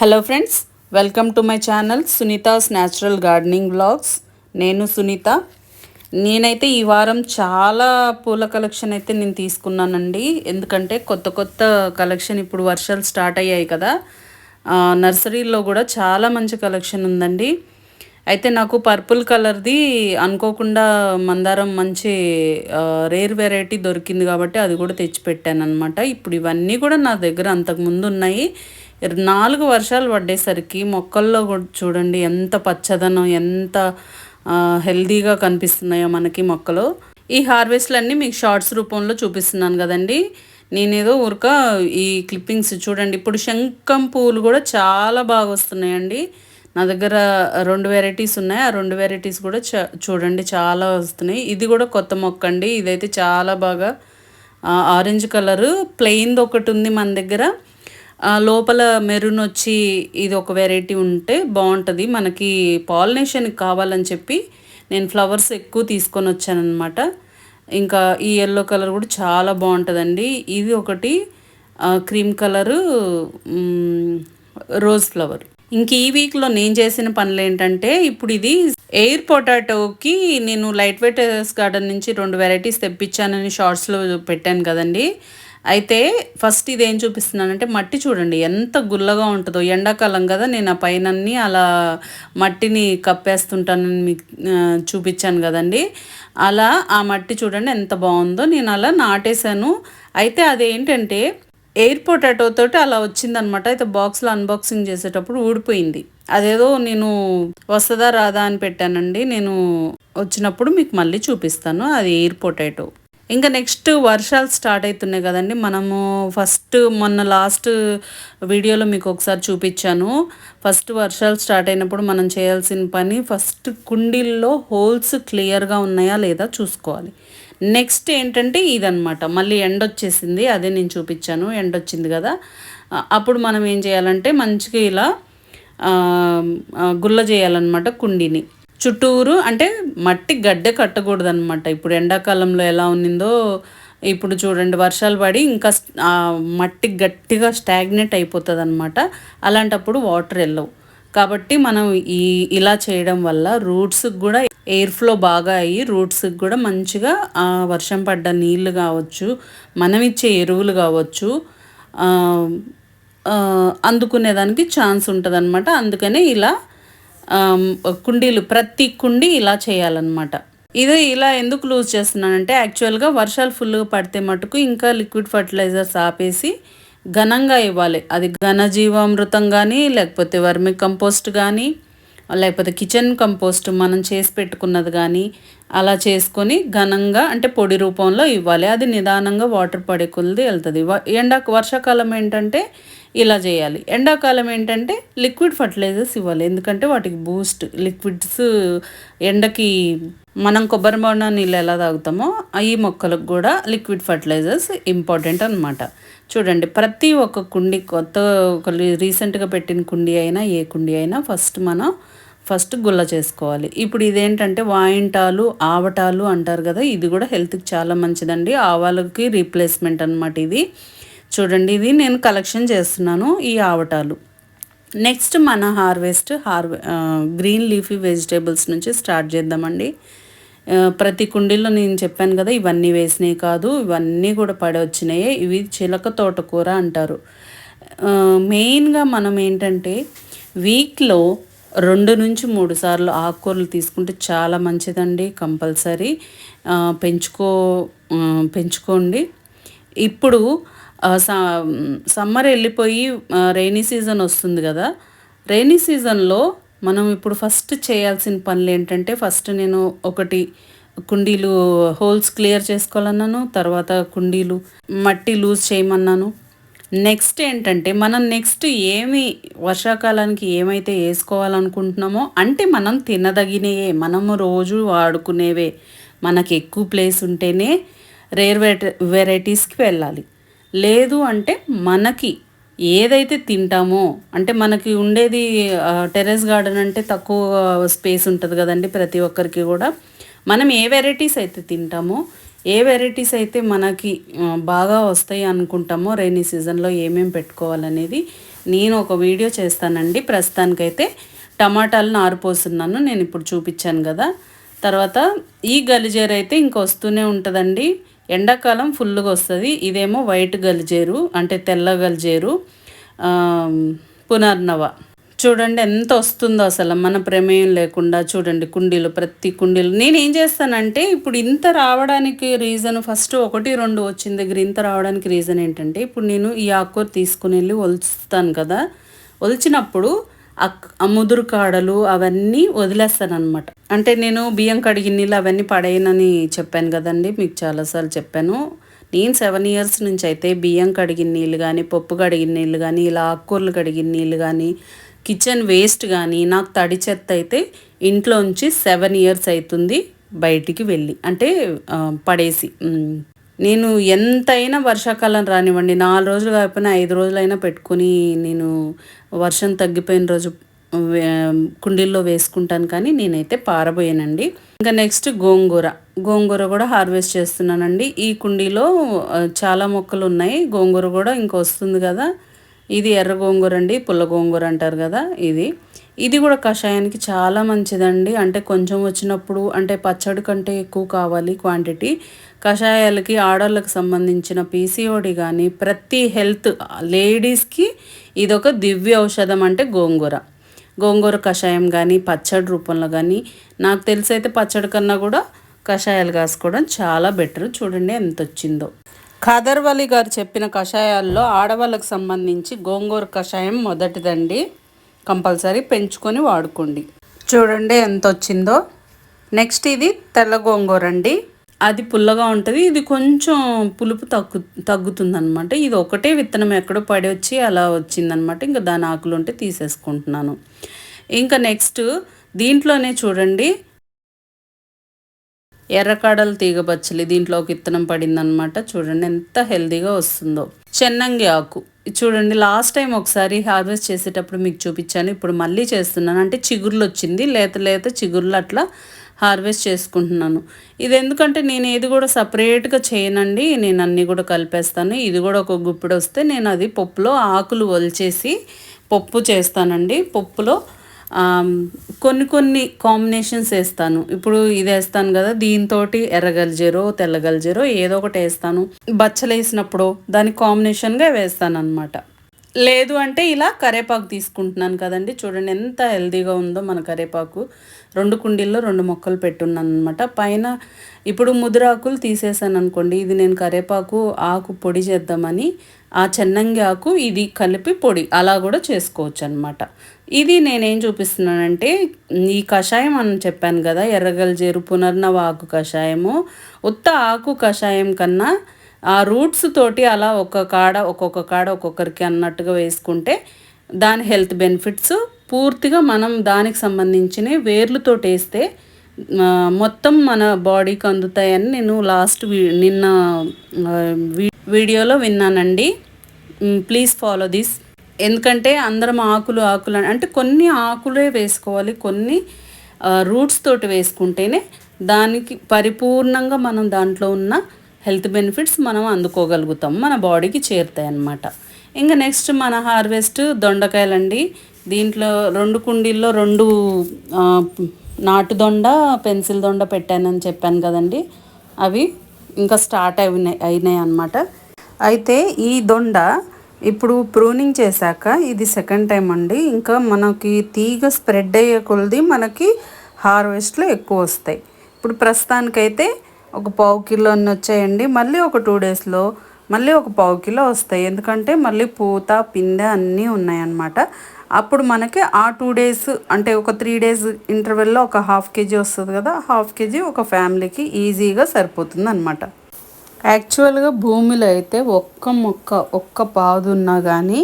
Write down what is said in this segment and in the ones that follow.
Hello friends welcome to my channel Sunita's natural gardening blogs నేను సునీత. నేనైతే ఈ వారం చాలా పూల కలెక్షన్ అయితే నేను తీసుకున్నానండి. ఎందుకంటే కొత్త కొత్త కలెక్షన్ ఇప్పుడు వర్షాలు స్టార్ట్ అయ్యాయి కదా. నర్సరీలో కూడా చాలా మంచి కలెక్షన్ ఉందండి. అయితే నాకు పర్పుల్ కలర్ది అనుకోకుండా మందారం మంచి రేర్ వెరైటీ దొరికింది కాబట్టి అది కూడా తెచ్చిపెట్టాను అనమాట ఇప్పుడు ఇవన్నీ కూడా నా దగ్గర అంతకుముందు ఉన్నాయి. నాలుగు వర్షాలు పడేసరికి మొక్కల్లో కూడా చూడండి ఎంత పచ్చదనం ఎంత హెల్దీగా కనిపిస్తున్నాయో మనకి మొక్కలు. ఈ హార్వెస్ట్లన్నీ మీకు షార్ట్స్ రూపంలో చూపిస్తున్నాను కదండి. నేనేదో ఊరక ఈ క్లిప్పింగ్స్ చూడండి. ఇప్పుడు శంఖం పువ్వులు కూడా చాలా బాగా వస్తున్నాయండి. నా దగ్గర రెండు వెరైటీస్ ఉన్నాయి. ఆ రెండు వెరైటీస్ కూడా చ చూడండి చాలా వస్తున్నాయి. ఇది కూడా కొత్త మొక్క అండి. ఇదైతే చాలా బాగా ఆరెంజ్ కలరు. ప్లెయిన్ది ఒకటి ఉంది మన దగ్గర. లోపల మెరూన్ వచ్చి ఇది ఒక వెరైటీ ఉంటే బాగుంటుంది. మనకి పాలినేషన్కి కావాలని చెప్పి నేను ఫ్లవర్స్ ఎక్కువ తీసుకొని వచ్చానమాట ఇంకా ఈ ఎల్లో కలర్ కూడా చాలా బాగుంటుందండి. ఇది ఒకటి క్రీమ్ కలరు రోజ్ ఫ్లవర్ ఇంక ఈ వీక్లో నేను చేసిన పనులు ఏంటంటే ఇప్పుడు ఇది ఎయిర్ పొటాటోకి నేను లైట్ వెయిట్ గార్డెన్ నుంచి రెండు వెరైటీస్ తెప్పించానని షార్ట్స్లో పెట్టాను కదండి. అయితే ఫస్ట్ ఇది ఏం చూపిస్తున్నానంటే మట్టి చూడండి ఎంత గుల్లగా ఉంటుందో. ఎండాకాలం కదా నేను ఆ పైనన్ని అలా మట్టిని కప్పేస్తుంటానని మీకు చూపించాను కదండి. అలా ఆ మట్టి చూడండి ఎంత బాగుందో నేను అలా నాటేశాను. అయితే అదేంటంటే ఎయిర్ పొటాటో తోటి అలా వచ్చిందనమాట. అయితే బాక్స్లో అన్బాక్సింగ్ చేసేటప్పుడు ఊడిపోయింది. అదేదో నేను వస్తుందా రాదా అని పెట్టానండి. నేను వచ్చినప్పుడు మీకు మళ్ళీ చూపిస్తాను. అది ఎయిర్ పొటాటో. ఇంకా నెక్స్ట్ వర్షాలు స్టార్ట్ అవుతున్నాయి కదండి. మనము ఫస్ట్ మొన్న లాస్ట్ వీడియోలో మీకు ఒకసారి చూపించాను. ఫస్ట్ వర్షాలు స్టార్ట్ అయినప్పుడు మనం చేయాల్సిన పని ఫస్ట్ కుండీల్లో హోల్స్ క్లియర్గా ఉన్నాయా లేదా చూసుకోవాలి. నెక్స్ట్ ఏంటంటే ఇదనమాట మళ్ళీ ఎండ వచ్చేసింది అదే నేను చూపించాను. ఎండ వచ్చింది కదా. అప్పుడు మనం ఏం చేయాలంటే మంచిగా ఇలా గుల్ల చేయాలన్నమాట కుండీని. చుట్టూరు అంటే మట్టి గడ్డ కట్టకూడదనమాట ఇప్పుడు ఎండాకాలంలో ఎలా ఉన్నిందో ఇప్పుడు చూడండి వర్షాలు పడి ఇంకా మట్టి గట్టిగా స్టాగ్నెట్ అయిపోతుంది అనమాట అలాంటప్పుడు వాటర్ వెళ్ళవు. కాబట్టి మనం ఈ ఇలా చేయడం వల్ల రూట్స్కి కూడా ఎయిర్ ఫ్లో బాగా అయ్యి రూట్స్కి కూడా మంచిగా వర్షం పడ్డ నీళ్ళు కావచ్చు మనం ఇచ్చే ఎరువులు కావచ్చు అందుకునేదానికి ఛాన్స్ ఉంటుంది అనమాట అందుకనే ఇలా కుండీలు ప్రతి కుండీ ఇలా చేయాలన్నమాట. ఇది ఇలా ఎందుకు లూజ్ చేస్తున్నానంటే యాక్చువల్గా వర్షాలు ఫుల్గా పడితే మటుకు ఇంకా లిక్విడ్ ఫర్టిలైజర్స్ ఆపేసి ఘనంగా ఇవ్వాలి. అది ఘనజీవామృతం కానీ లేకపోతే వర్మి కంపోస్ట్ కానీ లేకపోతే కిచెన్ కంపోస్ట్ మనం చేసి పెట్టుకున్నది కానీ అలా చేసుకొని ఘనంగా అంటే పొడి రూపంలో ఇవ్వాలి. అది నిదానంగా వాటర్ పడే కొలది వెళ్తుంది. ఎండా వర్షాకాలం ఏంటంటే ఇలా చేయాలి. ఎండాకాలం ఏంటంటే లిక్విడ్ ఫర్టిలైజర్స్ ఇవ్వాలి. ఎందుకంటే వాటికి బూస్ట్ లిక్విడ్స్ ఎండకి మనం కొబ్బరి బొండ నీళ్ళు ఎలా తాగుతామో ఈ మొక్కలకు కూడా లిక్విడ్ ఫర్టిలైజర్స్ ఇంపార్టెంట్ అన్నమాట. చూడండి ప్రతి ఒక్క కుండి కొత్త ఒక రీసెంట్గా పెట్టిన కుండీ అయినా ఏ కుండీ అయినా ఫస్ట్ మనం ఫస్ట్ గుల్ల చేసుకోవాలి. ఇప్పుడు ఇదేంటంటే వాయింటాలు ఆవటాలు అంటారు కదా ఇది కూడా హెల్త్కి చాలా మంచిదండి. ఆవాలకి రీప్లేస్మెంట్ అన్నమాట ఇది. చూడండి ఇది నేను కలెక్షన్ చేస్తున్నాను ఈ ఆవటాలు. నెక్స్ట్ మన హార్వెస్ట్ హార్వె గ్రీన్ లీఫీ వెజిటేబుల్స్ నుంచి స్టార్ట్ చేద్దామండి. ప్రతి కుండీలో నేను చెప్పాను కదా ఇవన్నీ వేసినాయి కాదు ఇవన్నీ కూడా పడవచ్చినాయి ఇవి చిలక తోటకూర అంటారు. మెయిన్గా మనం ఏంటంటే వీక్లో రెండు నుంచి మూడు సార్లు ఆకుకూరలు తీసుకుంటే చాలా మంచిదండి కంపల్సరీ. పెంచుకో పెంచుకోండి. ఇప్పుడు స- సమ్మర్ వెళ్ళిపోయి రైనీ సీజన్ వస్తుంది కదా. రైనీ సీజన్లో మనం ఇప్పుడు ఫస్ట్ చేయాల్సిన పనులు ఏంటంటే ఫస్ట్ నేను ఒకటి కుండీలు హోల్స్ క్లియర్ చేసుకోవాలన్నాను తర్వాత కుండీలు మట్టి లూజ్ చేయమన్నాను. నెక్స్ట్ ఏంటంటే మనం నెక్స్ట్ ఏమి వర్షాకాలానికి ఏమైతే వేసుకోవాలనుకుంటున్నామో అంటే మనం తినదగినవే మనము రోజు వాడుకునేవే మనకి ఎక్కువ ప్లేస్ ఉంటేనే రేర్ వెరైటీస్కి వెళ్ళాలి. లేదు అంటే మనకి ఏదైతే తింటామో అంటే మనకి ఉండేది టెరెస్ గార్డెన్ అంటే తక్కువ స్పేస్ ఉంటుంది కదండి ప్రతి ఒక్కరికి కూడా మనం ఏ వెరైటీస్ అయితే తింటామో ఏ వెరైటీస్ అయితే మనకి బాగా వస్తాయి అనుకుంటామో రైనీ సీజన్లో ఏమేమి పెట్టుకోవాలనేది నేను ఒక వీడియో చేస్తానండి. ప్రస్తుతానికైతే టమాటాలను ఆరిపోస్తున్నాను నేను ఇప్పుడు చూపించాను కదా. తర్వాత ఈ గలిజేరు అయితే ఇంక వస్తూనే ఉంటుందండి. ఎండాకాలం ఫుల్గా వస్తుంది. ఇదేమో వైట్ గలిజేరు అంటే తెల్ల గలిజేరు పునర్నవ. చూడండి ఎంత వస్తుందో అసలు. మన ప్రమేయం లేకుండా చూడండి కుండీలు ప్రతి కుండీలు. నేను ఏం చేస్తానంటే ఇప్పుడు ఇంత రావడానికి రీజన్ ఫస్ట్ ఒకటి రెండు వచ్చిన దగ్గర ఇంత రావడానికి రీజన్ ఏంటంటే ఇప్పుడు నేను ఈ ఆకుకూర తీసుకుని వెళ్ళి ఒలుస్తాను కదా. ఒలిచినప్పుడు ఆ ముదురు కాడలు అవన్నీ వదిలేస్తాను అనమాట అంటే నేను బియ్యం కడిగిన నీళ్ళు అవన్నీ పడేయనని చెప్పాను కదండి మీకు చాలాసార్లు చెప్పాను. నేను సెవెన్ ఇయర్స్ నుంచి అయితే బియ్యం కడిగిన నీళ్ళు కానీ పప్పు కడిగిన నీళ్ళు కానీ ఇలా ఆకుకూరలు కడిగిన నీళ్ళు కానీ కిచెన్ వేస్ట్ కానీ నాకు తడి చెత్త అయితే ఇంట్లోంచి సెవెన్ ఇయర్స్ అవుతుంది బయటికి వెళ్ళి. అంటే పడేసి. నేను ఎంతైనా వర్షాకాలం రానివ్వండి. నాలుగు రోజులు కాకపోయినా ఐదు రోజులైనా పెట్టుకుని నేను వర్షం తగ్గిపోయిన రోజు కుండీల్లో వేసుకుంటాను కానీ నేనైతే పారబోయానండి. ఇంకా నెక్స్ట్ గోంగూర. గోంగూర కూడా హార్వెస్ట్ చేస్తున్నానండి. ఈ కుండీలో చాలా మొక్కలు ఉన్నాయి. గోంగూర కూడా ఇంకొస్తుంది కదా. ఇది ఎర్ర గోంగూర అండి పుల్ల గోంగూర అంటారు కదా ఇది. ఇది కూడా కషాయానికి చాలా మంచిదండి. అంటే కొంచెం వచ్చినప్పుడు అంటే పచ్చడి కంటే ఎక్కువ కావాలి క్వాంటిటీ. కషాయాలకి ఆడవాళ్ళకి సంబంధించిన పీసీఓడి కానీ ప్రతి హెల్త్ లేడీస్కి ఇదొక దివ్య ఔషధం అంటే గోంగూర. గోంగూర కషాయం కానీ పచ్చడి రూపంలో కానీ నాకు తెలిసి అయితే పచ్చడి కన్నా కూడా కషాయాలు కాసుకోవడం చాలా బెటర్. చూడండి ఎంత వచ్చిందో ఖాదర్వలి గారు చెప్పిన కషాయాల్లో ఆడవాళ్ళకు సంబంధించి గోంగూర కషాయం మొదటిదండి. కంపల్సరీ పెంచుకొని వాడుకోండి. చూడండి ఎంత వచ్చిందో నెక్స్ట్ ఇది తెల్ల గోంగూర అండి. అది పుల్లగా ఉంటుంది. ఇది కొంచెం పులుపు తగ్గు తగ్గుతుంది అనమాట ఇది ఒకటే విత్తనం ఎక్కడో పడి వచ్చి అలా వచ్చిందనమాట ఇంకా దాని ఆకులు ఉంటే తీసేసుకుంటున్నాను. ఇంకా నెక్స్ట్ దీంట్లోనే చూడండి. ఎర్రకాడలు తీగ బచ్చలి దీంట్లో ఒక విత్తనం పడిందనమాట చూడండి ఎంత హెల్దీగా వస్తుందో. చెన్నంగి ఆకు. చూడండి లాస్ట్ టైం ఒకసారి హార్వెస్ట్ చేసేటప్పుడు మీకు చూపించాను ఇప్పుడు మళ్ళీ చేస్తున్నాను. అంటే చిగుర్లు వచ్చింది లేత లేత చిగుర్లు అట్లా హార్వెస్ట్ చేసుకుంటున్నాను. ఇది ఎందుకంటే నేను ఏది కూడా సపరేట్గా చేయనండి నేను అన్నీ కూడా కలిపేస్తాను. ఇది కూడా ఒక గుప్పిడి వస్తే నేను అది పప్పులో ఆకులు వలిచేసి పప్పు చేస్తానండి. పప్పులో కొన్ని కొన్ని కాంబినేషన్స్ వేస్తాను. ఇప్పుడు ఇది వేస్తాను కదా దీంతో ఎర్రగల్జీరో తెల్లగల్జీరో ఏదో ఒకటి వేస్తాను. బచ్చలు వేసినప్పుడు దాని కాంబినేషన్గా వేస్తాను అనమాట లేదు అంటే ఇలా కరేపాకు తీసుకుంటున్నాను కదండి. చూడండి ఎంత హెల్దీగా ఉందో మన కరేపాకు. రెండు కుండీల్లో రెండు మొక్కలు పెట్టున్నాను అనమాట పైన ఇప్పుడు ముదురాకులు తీసేసాను అనుకోండి ఇది నేను కరేపాకు ఆకు పొడి చేద్దామని ఆ చెన్నంగి ఆకు ఇది కలిపి పొడి. అలా కూడా చేసుకోవచ్చు అనమాట ఇది నేనేం చూపిస్తున్నానంటే ఈ కషాయం అని చెప్పాను కదా ఎర్రగల్జేరు పునర్నవ ఆకు కషాయము. ఉత్త ఆకు కషాయం కన్నా ఆ రూట్స్ తోటి అలా ఒక కాడ ఒక్కొక్క కాడ ఒక్కొక్కరికి అన్నట్టుగా వేసుకుంటే దాని హెల్త్ బెనిఫిట్స్. పూర్తిగా మనం దానికి సంబంధించిన వేర్లతో వేస్తే మొత్తం మన బాడీకి అందుతాయని నేను లాస్ట్ నిన్న వీడియోలో విన్నానండి. ప్లీజ్ ఫాలో దిస్ ఎందుకంటే అందరం ఆకులు ఆకులు అంటే కొన్ని ఆకులే వేసుకోవాలి కొన్ని రూట్స్ తోటి వేసుకుంటేనే దానికి పరిపూర్ణంగా మనం దాంట్లో ఉన్న హెల్త్ బెనిఫిట్స్ మనం అందుకోగలుగుతాం మన బాడీకి చేరుతాయి అన్నమాట ఇంకా నెక్స్ట్ మన హార్వెస్ట్ దొండకాయలండి. దీంట్లో రెండు కుండీల్లో రెండు నాటు దొండ పెన్సిల్ దొండ పెట్టానని చెప్పాను కదండి. అవి ఇంకా స్టార్ట్ అయినాయి అయినాయి అనమాట అయితే ఈ దొండ ఇప్పుడు ప్రూనింగ్ చేశాక ఇది సెకండ్ టైం అండి. ఇంకా మనకి తీగ స్ప్రెడ్ అయ్యే కొలది మనకి హార్వెస్ట్లో ఎక్కువ వస్తాయి. ఇప్పుడు ప్రస్తుతానికైతే ఒక పావు కిలో అన్నీ వచ్చాయండి. మళ్ళీ ఒక టూ డేస్లో మళ్ళీ ఒక పావు కిలో వస్తాయి. ఎందుకంటే మళ్ళీ పూత పిందె అన్నీ ఉన్నాయన్నమాట. అప్పుడు మనకి ఆ టూ డేస్ అంటే ఒక త్రీ డేస్ ఇంటర్వెల్లో ఒక హాఫ్ కేజీ వస్తుంది కదా హాఫ్ కేజీ ఒక ఫ్యామిలీకి ఈజీగా సరిపోతుంది అనమాట యాక్చువల్గా భూమిలో అయితే ఒక్క మొక్క ఒక్క పాదున్నా కానీ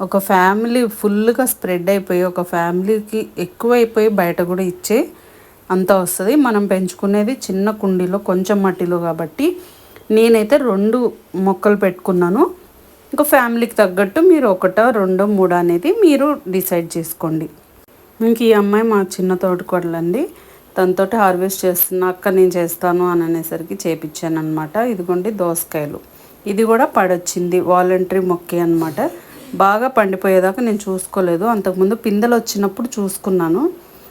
ఒక ఫ్యామిలీ ఫుల్గా స్ప్రెడ్ అయిపోయి ఒక ఫ్యామిలీకి ఎక్కువైపోయి బయట కూడా ఇచ్చే అంత వస్తుంది. మనం పెంచుకునేది చిన్న కుండీలో కొంచెం మట్టిలో కాబట్టి నేనైతే రెండు మొక్కలు పెట్టుకున్నాను. ఇంకా ఫ్యామిలీకి తగ్గట్టు మీరు ఒకటో రెండో మూడో అనేది మీరు డిసైడ్ చేసుకోండి. ఇంక ఈ అమ్మాయి మా చిన్న తోటకూడలండి. తనతో హార్వెస్ట్ చేస్తున్నా అక్క నేను చేస్తాను అని అనేసరికి చేపించాను అనమాట ఇదిగోండి దోసకాయలు. ఇది కూడా పడొచ్చింది. వాలంటరీ మొక్కే అనమాట బాగా పండిపోయేదాకా నేను చూసుకోలేదు. అంతకుముందు పిందెలు వచ్చినప్పుడు చూసుకున్నాను.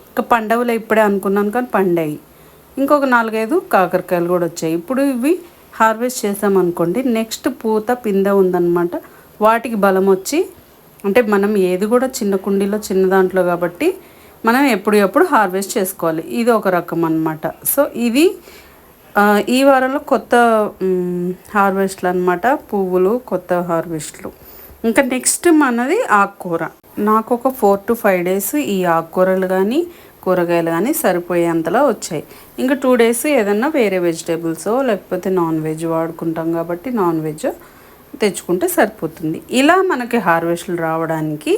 ఇంకా పండవులే ఇప్పుడే అనుకున్నాను కానీ పండాయి. ఇంకొక నాలుగైదు కాకరకాయలు కూడా వచ్చాయి. ఇప్పుడు ఇవి హార్వెస్ట్ చేసామనుకోండి నెక్స్ట్ పూత పిందె ఉందన్నమాట. వాటికి బలం వచ్చి అంటే మనం ఏది కూడా చిన్న కుండీలో చిన్న దాంట్లో కాబట్టి మనం ఎప్పుడు ఎప్పుడు హార్వెస్ట్ చేసుకోవాలి. ఇది ఒక రకం అనమాట సో ఇది ఈ వారంలో కొత్త హార్వెస్ట్లు అనమాట పువ్వులు కొత్త హార్వెస్ట్లు. ఇంకా నెక్స్ట్ మనది ఆకుకూర. నాకు ఒక ఫోర్ టు ఫైవ్ డేస్ ఈ ఆకుకూరలు కానీ కూరగాయలు కానీ సరిపోయేంతలా వచ్చాయి. ఇంకా టూ డేస్ ఏదన్నా వేరే వెజిటేబుల్స్ లేకపోతే నాన్ వెజ్ వాడుకుంటాం కాబట్టి నాన్ వెజ్ తెచ్చుకుంటే సరిపోతుంది. ఇలా మనకి హార్వెస్ట్లు రావడానికి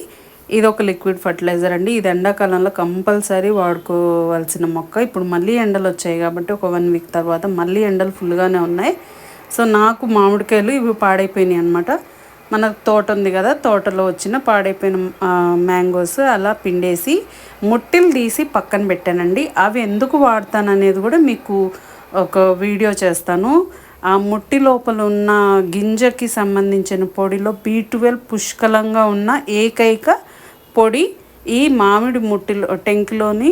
ఇది ఒక లిక్విడ్ ఫర్టిలైజర్ అండి. ఇది ఎండాకాలంలో కంపల్సరీ వాడుకోవాల్సిన మొక్క. ఇప్పుడు మళ్ళీ ఎండలు వచ్చాయి కాబట్టి ఒక వన్ వీక్ తర్వాత మళ్ళీ ఎండలు ఫుల్గానే ఉన్నాయి. సో నాకు మామిడికాయలు ఇవి పాడైపోయినాయి అనమాట మన తోట ఉంది కదా తోటలో వచ్చిన పాడైపోయిన మ్యాంగోస్ అలా పిండేసి ముట్టిలు తీసి పక్కన పెట్టానండి. అవి ఎందుకు వాడతాను అనేది కూడా మీకు ఒక వీడియో చేస్తాను. ఆ ముట్టి లోపల ఉన్న గింజకి సంబంధించిన పొడిలో బీ ట్వెల్వ్ పుష్కలంగా ఉన్న ఏకైక పొడి ఈ మామిడి ముట్టిలో టెంక్లోని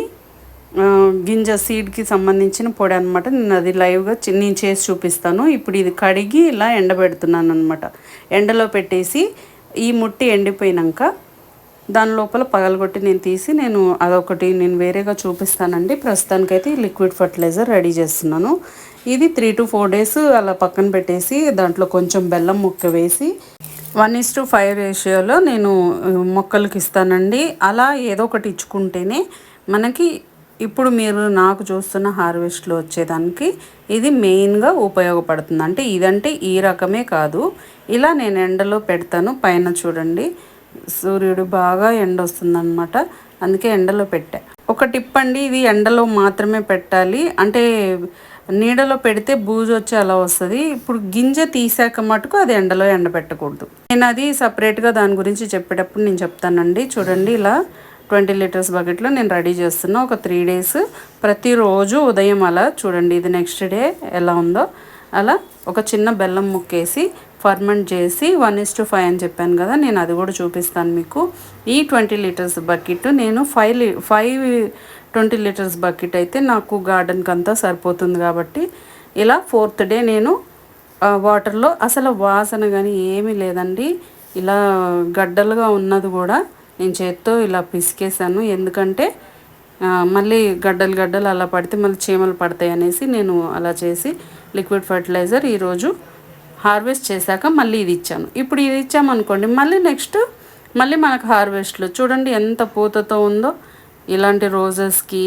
గింజ సీడ్కి సంబంధించిన పొడి అనమాట నేను అది లైవ్గా నేను చేసి చూపిస్తాను. ఇప్పుడు ఇది కడిగి ఇలా ఎండబెడుతున్నాను అనమాట ఎండలో పెట్టేసి ఈ ముట్టి ఎండిపోయినాక దాని లోపల పగలగొట్టి నేను తీసి నేను అదొకటి నేను వేరేగా చూపిస్తానండి. ప్రస్తుతానికైతే లిక్విడ్ ఫర్టిలైజర్ రెడీ చేస్తున్నాను. ఇది త్రీ టు ఫోర్ డేస్ అలా పక్కన పెట్టేసి దాంట్లో కొంచెం బెల్లం ముక్క వేసి వన్ ఇస్ టు ఫైవ్ రేషియోలో నేను మొక్కలకి ఇస్తానండి. అలా ఏదో ఒకటి ఇచ్చుకుంటేనే మనకి ఇప్పుడు మీరు నాకు చూస్తున్న హార్వెస్ట్లో వచ్చేదానికి ఇది మెయిన్గా ఉపయోగపడుతుంది. అంటే ఇదంటే ఈ రకమే కాదు. ఇలా నేను ఎండలో పెడతాను. పైన చూడండి. సూర్యుడు బాగా ఎండ వస్తుందన్నమాట. అందుకే ఎండలో పెట్టా. ఒక టిప్ అండి ఇది ఎండలో మాత్రమే పెట్టాలి. అంటే నీడలో పెడితే బూజు వచ్చి అలా వస్తుంది. ఇప్పుడు గింజ తీసాక మటుకు అది ఎండలో ఎండబెట్టకూడదు. నేను అది సపరేట్గా దాని గురించి చెప్పేటప్పుడు నేను చెప్తానండి. చూడండి ఇలా ట్వంటీ లీటర్స్ బకెట్లో నేను రెడీ చేస్తున్నా. ఒక త్రీ డేస్ ప్రతిరోజు ఉదయం అలా చూడండి ఇది నెక్స్ట్ డే ఎలా ఉందో. అలా ఒక చిన్న బెల్లం ముక్కేసి ఫర్మెంట్ చేసి వన్ ఇస్ టు ఫైవ్ అని చెప్పాను కదా నేను అది కూడా చూపిస్తాను మీకు. ఈ ట్వంటీ లీటర్స్ బకెట్ నేను five five twenty litres bucket అయితే నాకు గార్డెన్కి అంతా సరిపోతుంది కాబట్టి ఇలా ఫోర్త్ డే నేను వాటర్లో అసలు వాసన కానీ ఏమీ లేదండి. ఇలా గడ్డలుగా ఉన్నది కూడా నేను చేత్తో ఇలా పిసికేసాను ఎందుకంటే మళ్ళీ గడ్డలు గడ్డలు అలా పడితే మళ్ళీ చీమలు పడతాయి అనేసి నేను అలా చేసి లిక్విడ్ ఫర్టిలైజర్ ఈరోజు హార్వెస్ట్ చేశాక మళ్ళీ ఇది ఇచ్చాను. ఇప్పుడు ఇది ఇచ్చామనుకోండి మళ్ళీ నెక్స్ట్ మళ్ళీ మనకు హార్వెస్ట్లో చూడండి ఎంత పూతతో ఉందో. ఇలాంటి రోజెస్కి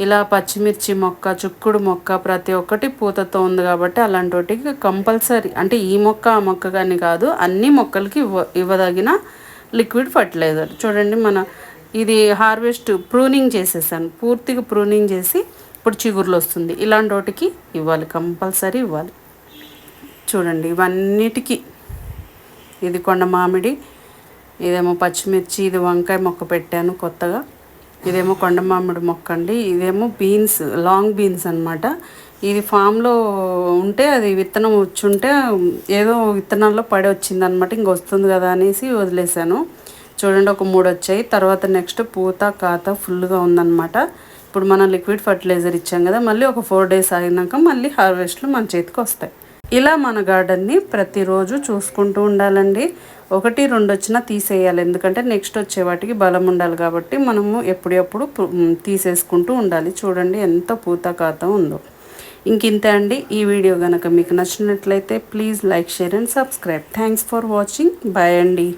ఇలా పచ్చిమిర్చి మొక్క చుక్కుడు మొక్క ప్రతి ఒక్కటి పూతతో ఉంది కాబట్టి అలాంటి వాటికి కంపల్సరీ అంటే ఈ మొక్క ఆ మొక్క కానీ కాదు అన్ని మొక్కలకి ఇవ్వ ఇవ్వదగిన లిక్విడ్ ఫర్టిలైజర్. చూడండి మన ఇది హార్వెస్ట్ ప్రూనింగ్ చేసేసాను. పూర్తిగా ప్రూనింగ్ చేసి ఇప్పుడు చిగురులు వస్తుంది. ఇలాంటి వాటికి ఇవ్వాలి కంపల్సరీ ఇవ్వాలి. చూడండి ఇవన్నిటికీ. ఇది కొండ మామిడి ఇదేమో పచ్చిమిర్చి ఇది వంకాయ మొక్క పెట్టాను కొత్తగా. ఇదేమో కొండ మామిడి మొక్క అండి. ఇదేమో బీన్స్ లాంగ్ బీన్స్ అనమాట ఇది ఫామ్లో ఉంటే అది విత్తనం వచ్చుంటే ఏదో విత్తనాల్లో పడి వచ్చిందనమాట ఇంక వస్తుంది కదా అనేసి వదిలేశాను. చూడండి ఒక మూడు వచ్చాయి. తర్వాత నెక్స్ట్ పూత కాత ఫుల్గా ఉందన్నమాట. ఇప్పుడు మనం లిక్విడ్ ఫర్టిలైజర్ ఇచ్చాం కదా మళ్ళీ ఒక ఫోర్ డేస్ ఆగినాక మళ్ళీ హార్వెస్ట్లు మన చేతికి వస్తాయి. ఇలా మన గార్డెన్ని ప్రతిరోజు చూసుకుంటూ ఉండాలండి. ఒకటి రెండు వచ్చినా తీసేయాలి. ఎందుకంటే నెక్స్ట్ వచ్చే వాటికి బలం ఉండాలి కాబట్టి మనము ఎప్పుడప్పుడు తీసేసుకుంటూ ఉండాలి. చూడండి ఎంత పూతకాతం ఉందో. ఇంకింతే అండి. ఈ వీడియో కనుక మీకు నచ్చినట్లయితే please like share and subscribe. Thanks for watching. Bye అండి.